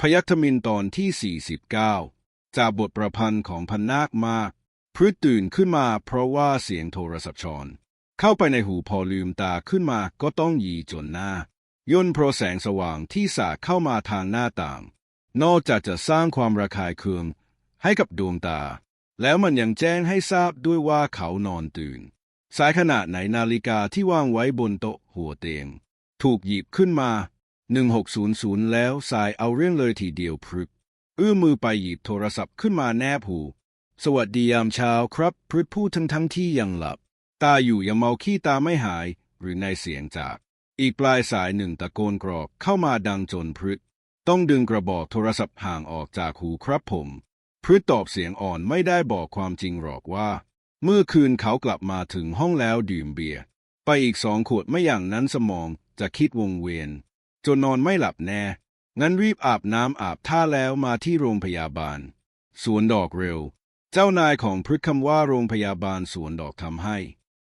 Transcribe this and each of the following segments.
พยัคฆมินตอนที่ 49 จากบทประพันธ์ของพันนาคมากพรืดตื่นขึ้นมาเพราะว่าเสียงโทรศัพท์ชอน เข้าไปในหูพอลืมตาขึ้นมาก็ต้องยีจนหน้า ย่นเพราะแสงสว่างที่สาดเข้ามาทางหน้าต่าง นอกจากจะสร้างความระคายเคืองให้กับดวงตา แล้วมันยังแจ้งให้ทราบด้วยว่าเขานอนตื่น สายขนาดไหนนาฬิกาที่วางไว้บนโต๊ะหัวเตียง ถูกหยิบขึ้นมา 1600 แล้วสายเอาเรื่องเลยทีเดียวพรึกเอื้อมมือไปหยิบโทรศัพท์ขึ้นมาแนบหู สวัสดียามเช้าครับพรึดพูดทั้งทั้งที่ยังหลับ ตาอยู่ยังเมาขี้ตาไม่หาย หรือในเสียงจาก อีกปลายสายหนึ่งตะโกนกรอกเข้ามาดังจนพรึดต้องดึงกระบอกโทรศัพท์ห่างออกจากหูครับผม พรึดตอบเสียงอ่อนไม่ได้บอกความจริงหรอกว่า เมื่อคืนเขากลับมาถึงห้องแล้วดื่มเบียร์ไปอีกสองขวดไม่อย่างนั้นสมองจะคิดวงเวียน จนนอนไม่หลับแน่ งั้นรีบอาบน้ำอาบท่าแล้วมาที่โรงพยาบาล สวนดอกเร็ว เจ้านายของพฤษคำว่าโรงพยาบาลสวนดอกทำให้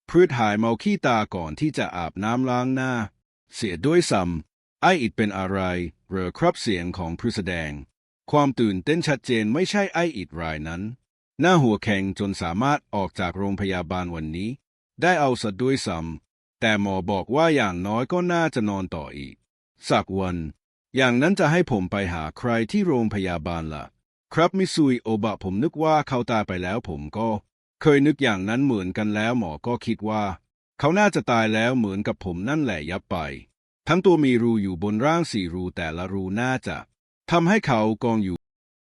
พฤษหายเมาขี้ตาก่อนที่จะอาบน้ำล้างหน้า เสียด้วยซ้ำไออิดเป็นอะไรเรอครับเสียงของพฤษแสดง ความตื่นเต้นชัดเจนไม่ใช่ไออิดรายนั้น หน้าหัวแข็งจนสามารถออกจากโรงพยาบาลวันนี้ ได้เอาซะด้วยซ้ำแต่หมอบอกว่าอย่างน้อยก็น่าจะนอนต่ออีก สักวัน อย่างนั้นจะให้ผมไปหาใครที่โรงพยาบาลล่ะ ครับมิซุยโอบะผมนึกว่าเขาตายไปแล้วผมก็ เคยนึกอย่างนั้นเหมือนกันแล้วหมอก็คิดว่า เขาน่าจะตายแล้วเหมือนกับผมนั่นแหละยับไป ทั้งตัวมีรูอยู่บนร่างสี่รูแต่ละรูน่าจะทำให้เขากองอยู่